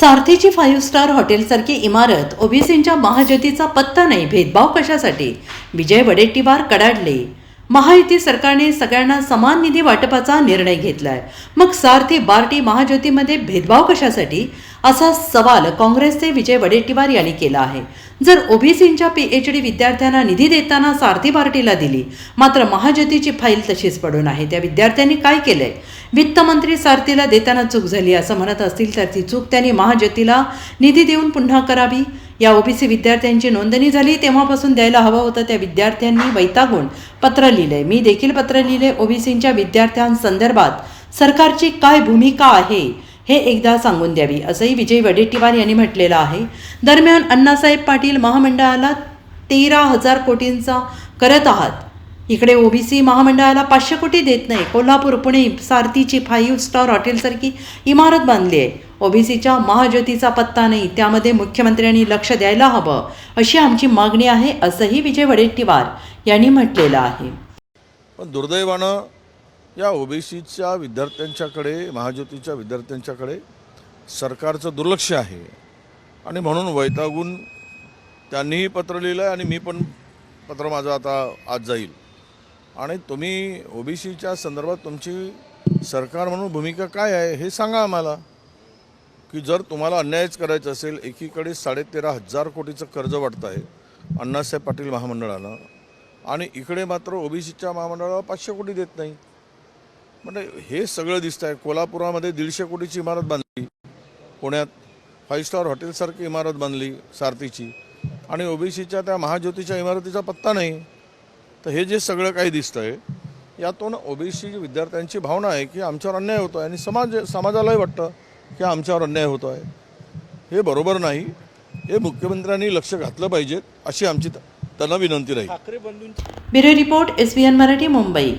सारथीची five star हॉटेलसारखी इमारत ओबीसींच्या महाज्योतीचा पत्ता नाही भेदभाव कशासाठी? विजय वडेट्टीवार कडाडले. महायुती सरकारने सगळ्यांना समान निधी वाटपाचा निर्णय घेतलाय. मग सारथी बार्टी महाज्योतीमध्ये भेदभाव कशासाठी? असा सवाल काँग्रेसचे विजय वडेट्टीवार यांनी केला आहे. जर ओबीसींच्या पीएच डी विद्यार्थ्यांना निधी देताना सारथी पार्टीला दिली मात्र महाज्योतीची फाईल तशीच पडून आहे. त्या विद्यार्थ्यांनी काय केलंय? वित्तमंत्री सारथीला देताना चूक झाली असं म्हणत असतील तर ती चूक त्यांनी महाज्योतीला निधी देऊन पुन्हा करावी? या ओबीसी विद्यार्थ्यांची नोंदणी झाली. तेव्हापासून द्यायला हवं होतं त्या विद्यार्थ्यांनी वैतागून पत्र लिहिलंय मी देखील पत्र लिहिले ओबीसींच्या विद्यार्थ्यांसंदर्भात. सरकारची काय भूमिका आहे हे एकदा सांगून द्यावी असंही विजय वडेट्टीवार यांनी म्हटलेलं आहे. दरम्यान अण्णासाहेब पाटील महामंडळाला तेरा हजार कोटींचा करत आहात. इकडे ओबीसी महामंडळाला पाचशे कोटी देत नाही. कोल्हापूर पुणे सारथीची फाईव्ह स्टार हॉटेलसारखी इमारत बांधली आहे. ओबीसीच्या महाज्योतीचा पत्ता नाही. त्यामध्ये मुख्यमंत्र्यांनी लक्ष द्यायला हवं अशी आमची मागणी आहे असंही विजय वडेट्टीवार यांनी म्हटलेलं आहे. पण दुर्दैवानं या ओबीसीच्या विद्यार्थ्यांच्याकडे महाज्योतीच्या विद्यार्थ्यांच्याकडे सरकारचं दुर्लक्ष आहे. आणि म्हणून वैतागून त्यांनीही पत्र लिहिलं आहे आणि मी पण पत्र माझं आता आज जाईल. आणि तुम्ही ओबीसीच्या संदर्भात तुमची सरकार म्हणून भूमिका काय आहे हे सांगा आम्हाला. की जर तुम्हाला अन्यायच करायचं असेल एकीकडे साडेतेरा हजार कोटीचं कर्ज वाटतं आहे अण्णासाहेब पाटील महामंडळानं आणि इकडे मात्र ओबीसीच्या महामंडळाला पाचशे कोटी देत नाही. म्हणजे हे सगळं दिसतं आहे कोल्हापुरामध्ये दीडशे कोटीची इमारत बांधली पुण्यात फाईव्ह स्टार हॉटेलसारखी इमारत बांधली सारथीची. आणि ओबीसीच्या त्या महाज्योतीच्या इमारतीचा पत्ता नाही. तर हे जे सगळं काही दिसतं आहे यातून ओबीसी विद्यार्थ्यांची भावना आहे की आमच्यावर अन्याय होतो आहे आणि समाज समाजालाही वाटतं. की आमच्यावर अन्याय होतो आहे. हे बरोबर नाही. हे मुख्यमंत्र्यांनी लक्ष घातलं पाहिजेत अशी आमची त्यांना विनंती राहील. Bureau report S Marathi Mumbai.